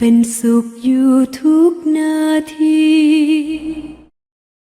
เป็นสุขอยู่ทุกนาที